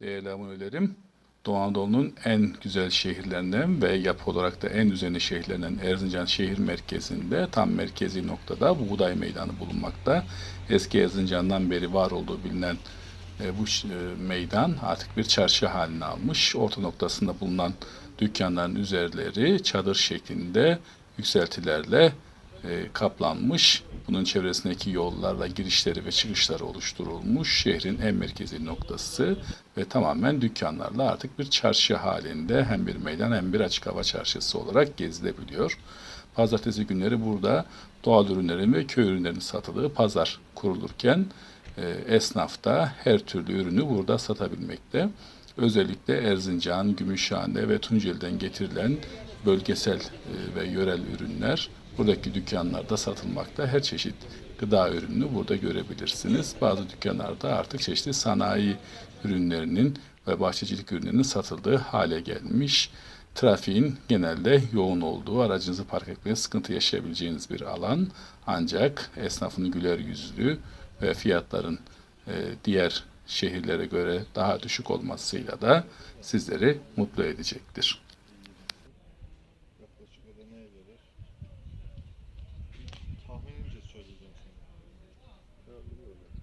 Değerli abonelerim, Doğu Anadolu'nun en güzel şehirlerinden ve yapı olarak da en düzenli şehirlerinden Erzincan şehir merkezinde tam merkezi noktada Buğday Meydanı bulunmakta. Eski Erzincan'dan beri var olduğu bilinen e, bu e, meydan artık bir çarşı haline almış. Orta noktasında bulunan dükkanların üzerleri çadır şeklinde yükseltilerle e, kaplanmış. Bunun çevresindeki yollarla girişleri ve çıkışları oluşturulmuş. Şehrin en merkezi noktası ve tamamen dükkanlarla artık bir çarşı halinde hem bir meydan hem bir açık hava çarşısı olarak gezilebiliyor. Pazartesi günleri burada doğal ürünlerin ve köy ürünlerinin satıldığı pazar kurulurken e, esnaf da her türlü ürünü burada satabilmekte. Özellikle Erzincan, Gümüşhane ve Tunceli'den getirilen bölgesel e, ve yörel ürünler buradaki dükkanlarda satılmakta. Her çeşit gıda ürününü burada görebilirsiniz. Bazı dükkanlarda artık çeşitli sanayi ürünlerinin ve bahçecilik ürünlerinin satıldığı hale gelmiş. Trafiğin genelde yoğun olduğu, aracınızı park etmeye sıkıntı yaşayabileceğiniz bir alan. Ancak esnafın güler yüzlü ve fiyatların e, diğer şehirlere göre daha düşük olmasıyla da sizleri mutlu edecektir. Probably.